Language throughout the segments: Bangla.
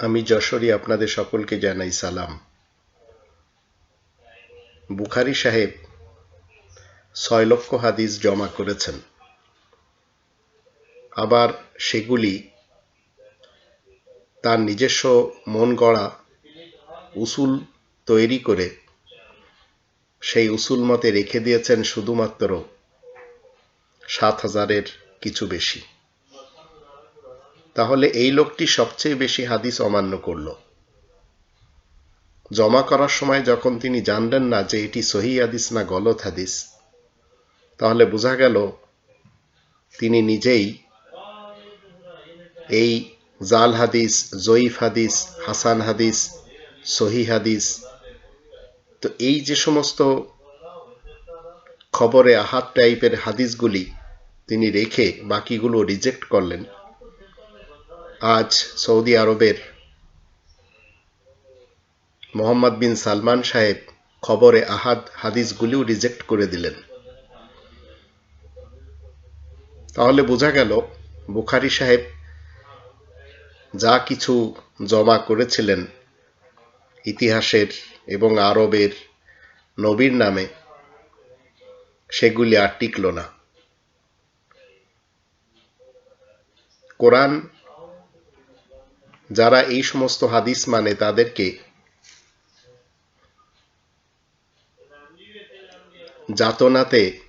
আমি যশোরী আপনাদের সকলকে জানাই সালাম। বুখারী সাহেব ছয় লক্ষ হাদিস জমা করেছেন। আবার সেগুলি তার নিজস্ব মন গড়া উসুল তৈরি করে সেই উসুল মতে রেখে দিয়েছেন শুধুমাত্র সাত হাজারের কিছু বেশি। তাহলে এই লোকটি সবচেয়ে বেশি হাদিস অমান্য করল। জমা করার সময় যখন তিনি জানলেন না যে এটি সহি হাদিস না গলত হাদিস, তাহলে বোঝা গেল তিনি নিজেই এই জাল হাদিস, জয়ীফ হাদিস, হাসান হাদিস সহি হাদিস, তো এই যে সমস্ত খবরে আহাত টাইপের হাদিসগুলি তিনি রেখে বাকিগুলো রিজেক্ট করলেন আজ সৌদি আরবের মোহাম্মদ বিন সালমান সাহেব খবরে আহাদ হাদিসগুলিও রিজেক্ট করে দিলেন। তাহলে বোঝা গেল, বুখারি সাহেব যা কিছু জমা করেছিলেন ইতিহাসের এবং আরবের নবীর নামে, সেগুলি আর টিকল না। কোরআন যারা এই সমস্ত হাদিস মানে তাদেরকে যাতনাতে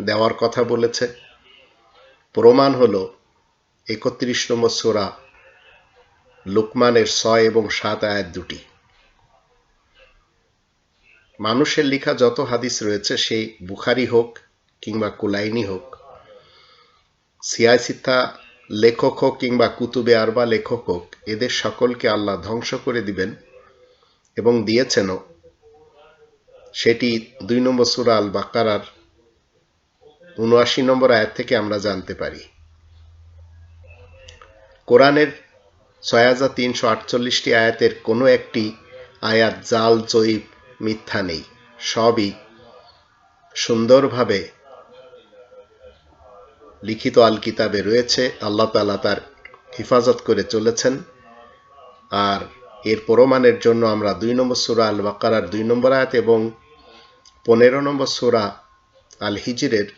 দেওয়ার কথা বলেছে। প্রমাণ হল একত্রিশ নম্বর সোরা লুকমানের ছয় এবং সাত আয়াত দুটি। মানুষের লেখা যত হাদিস রয়েছে, সেই বুখারি হোক কিংবা কুলাইনি হোক সিয়াসিথা লেখক হোক কিংবা কুতুবে আরবা লেখক হোক, এদের সকলকে আল্লাহ ধ্বংস করে দিবেন এবং দিয়েছেনও। সেটি দুই নম্বর সুরা আল বাকারার উনআশি নম্বর আয়াত থেকে আমরা জানতে পারি। কোরআনের ছয় হাজার তিনশো আটচল্লিশটি আয়াতের কোনো একটি আয়াত জাল, জয়ীব, মিথ্যা নেই। সবই সুন্দরভাবে লিখিত আল কিতাবে রয়েছে, আল্লাহ তালা তার হেফাজত করে চলেছেন। আর এর প্রমাণের জন্য আমরা দুই নম্বর সুরা আল বাকারার দুই নম্বর আয়াত এবং পনেরো নম্বর সুরা আল হিজিরের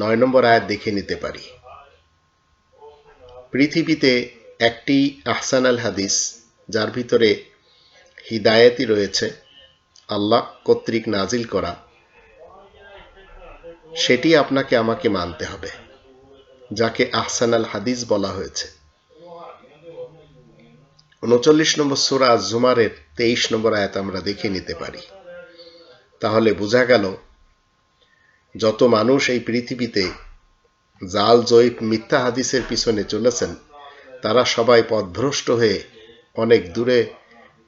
নয় নম্বর আয়াত দেখে নিতে পারি। পৃথিবীতে একটি আহসান আল হাদিস যার ভিতরে হিদায়তি রয়েছে, আল্লাহ কর্তৃক নাজিল করা। সেটি আপনাকে আমাকে মানতে হবে, যাকে আহসান আল হাদিস বলা হয়েছে। উনচল্লিশ নম্বর সুরা জুমারের তেইশ নম্বর আয়াত আমরা দেখে নিতে পারি। তাহলে বোঝা গেল, যত মানুষ এই পৃথিবীতে জাল জয়ীব মিথ্যা হাদিসের পিছনে চলেছেন, তারা সবাই পথভ্রষ্ট হয়ে অনেক দূরে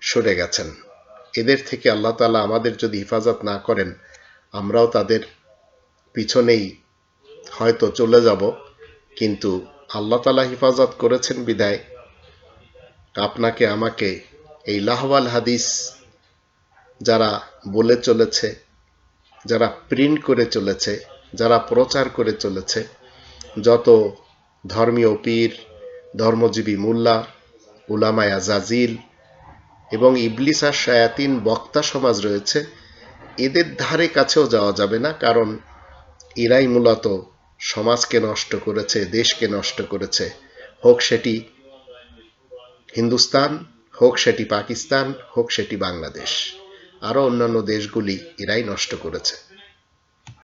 সরে গেছেন। এদের থেকে আল্লাহ তালা আমাদের যদি হেফাজত না করেন, আমরাও তাদের পিছনেই হয়তো চলে যাব, কিন্তু আল্লাহ তালা হেফাজত করেছেন বিদায়। আপনাকে, আমাকে এই লাহওয়াল হাদিস যারা বলে চলেছে, যারা প্রিন্ট করে চলেছে, যারা প্রচার করে চলেছে, যত ধর্মীয় পীর, ধর্মজীবী মোল্লা, উলামায়া জাজিল এবং ইবলিস শায়াতিন বক্তা সমাজ রয়েছে, এদের ধারে কাছেও যাওয়া যাবে না, কারণ এরাই মূলত সমাজকে নষ্ট করেছে, দেশকে নষ্ট করেছে। হোক সেটি হিন্দুস্তান, হোক সেটি পাকিস্তান, হোক সেটি বাংলাদেশ। আরও অন্যান্য দেশগুলি এরাই নষ্ট করেছে।